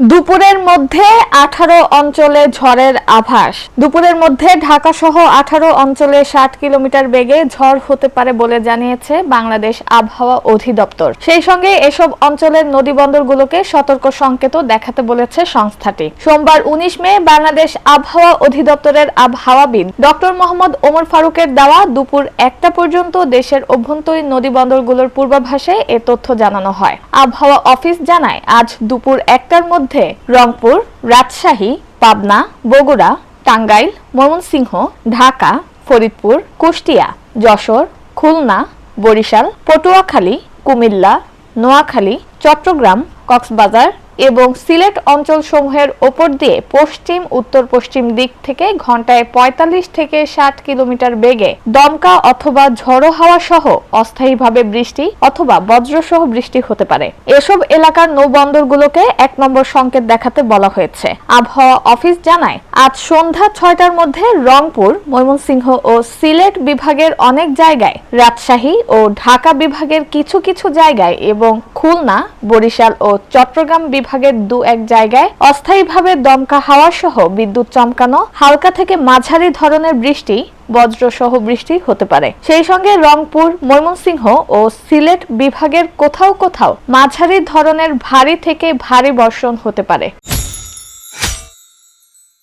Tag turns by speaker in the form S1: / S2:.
S1: দুপুরের মধ্যে আঠারো অঞ্চলে ঝড়ের আভাস। দুপুরের মধ্যে ঢাকা সহ আঠারো অঞ্চলে ষাট কিলোমিটার বেগে ঝড় হতে পারে বলে জানিয়েছে বাংলাদেশ আবহাওয়া অধিদপ্তর। সেই সঙ্গে এসব অঞ্চলের নদীবন্দরগুলোকে সতর্ক সংকেত দেখাতে বলেছে সংস্থাটি। সোমবার উনিশ মে বাংলাদেশ আবহাওয়া অধিদপ্তরের আবহাওয়াবিদ ডক্টর মোহাম্মদ ওমর ফারুকের দেওয়া দুপুর একটা পর্যন্ত দেশের অভ্যন্তরীণ নদীবন্দরগুলোর পূর্বাভাসে এ তথ্য জানানো হয়। আবহাওয়া অফিস জানায়, আজ দুপুর একটার মধ্যে রংপুর, রাজশাহী, পাবনা, বগুড়া, টাঙ্গাইল, ময়মনসিংহ, ঢাকা, ফরিদপুর, কুষ্টিয়া, যশোর, খুলনা, বরিশাল, পটুয়াখালী, কুমিল্লা, নোয়াখালী, চট্টগ্রাম, কক্সবাজার এবং সিলেট অঞ্চল সমূহের ওপর দিয়ে পশ্চিম উত্তর পশ্চিম দিক থেকে ঘন্টায় ৪৫ থেকে ষাট কিলোমিটার বেগে দমকা অথবা ঝড়ো হাওয়া সহ অস্থায়ীভাবে বৃষ্টি অথবা বজ্রসহ বৃষ্টি হতে পারে। এসব এলাকার নৌবন্দরগুলোকে এক নম্বর সংকেত দেখাতে বলা হয়েছে। আবহাওয়া অফিস জানায় আজ সন্ধ্যা ছয়টার মধ্যে রংপুর, ময়মনসিংহ ও সিলেট বিভাগের অনেক জায়গায় রাজশাহী ও ঢাকা বিভাগের কিছু কিছু জায়গায় এবং খুলনা, বরিশাল ও চট্টগ্রাম বিভাগের দু এক জায়গায় অস্থায়ীভাবে দমকা হাওয়া সহ বিদ্যুৎ চমকানো, হালকা থেকে মাঝারি ধরনের বৃষ্টি, বজ্রসহ বৃষ্টি হতে পারে। সেই সঙ্গে রংপুর, ময়মনসিংহ ও সিলেট বিভাগের কোথাও কোথাও মাঝারি ধরনের ভারী থেকে ভারী বর্ষণ হতে পারে।